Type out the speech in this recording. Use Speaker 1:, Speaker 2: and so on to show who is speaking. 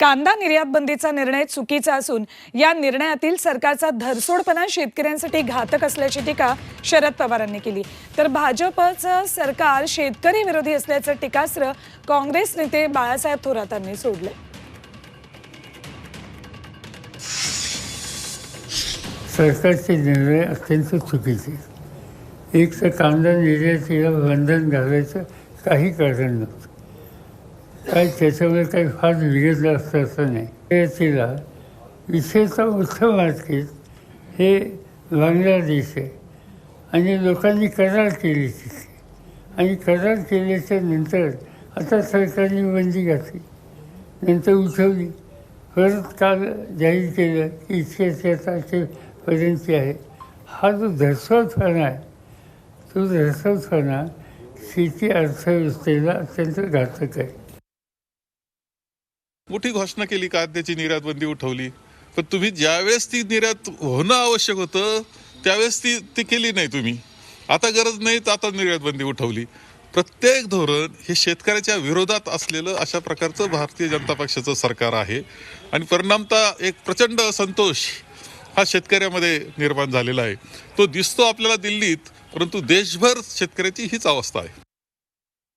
Speaker 1: कांदा निर्यात बंदीचा निर्णय चुकीचा असून या निर्णयातील सरकारचा धरसोडपणा शेतकऱ्यांसाठी घातक असल्याची टीका शरद पवारांनी केली. तर भाजपचं सरकार शेतकरी विरोधी असल्याचं टीकास्त्र काँग्रेस नेते बाळासाहेब थोरातांनी सोडलं
Speaker 2: सरकारचे निर्णय अत्यंत चुकीचे. एक तर कांदा निर्यातीला बंधन घालायचं काही कारण नव्हतं. काय त्याच्यामध्ये काही फार बिघडलं असतं असं नाही. तिला विशेषतः उत्तम मार्केट हे बांगलादेश आहे. आणि लोकांनी करार केली तिथे. आणि करार केल्याच्यानंतर आता सरकारने बंदी घातली. नंतर उठवली. परत काल जाहीर केलं की इतक्या तारखेपर्यंत आहे. हा जो धरसोडपणा आहे तो धरसोडपणा शेती अर्थव्यवस्थेला अत्यंत घातक आहे.
Speaker 3: मोठी घोषणा केली कांद्याची निर्यात बंदी उठवली. पण तुम्ही ज्यावेळेस ती निर्यात होणं आवश्यक होतं त्यावेळेस ती ती केली नाही तुम्ही. आता गरज नाही तर आता निर्यात बंदी उठवली. प्रत्येक धोरण हे शेतकऱ्याच्या विरोधात असलेलं अशा प्रकारचं भारतीय जनता पक्षाचं सरकार आहे. आणि परिणामतः एक प्रचंड असंतोष हा शेतकऱ्यामध्ये निर्माण झालेला आहे. तो दिसतो आपल्याला दिल्लीत परंतु देशभर शेतकऱ्याची हीच अवस्था आहे.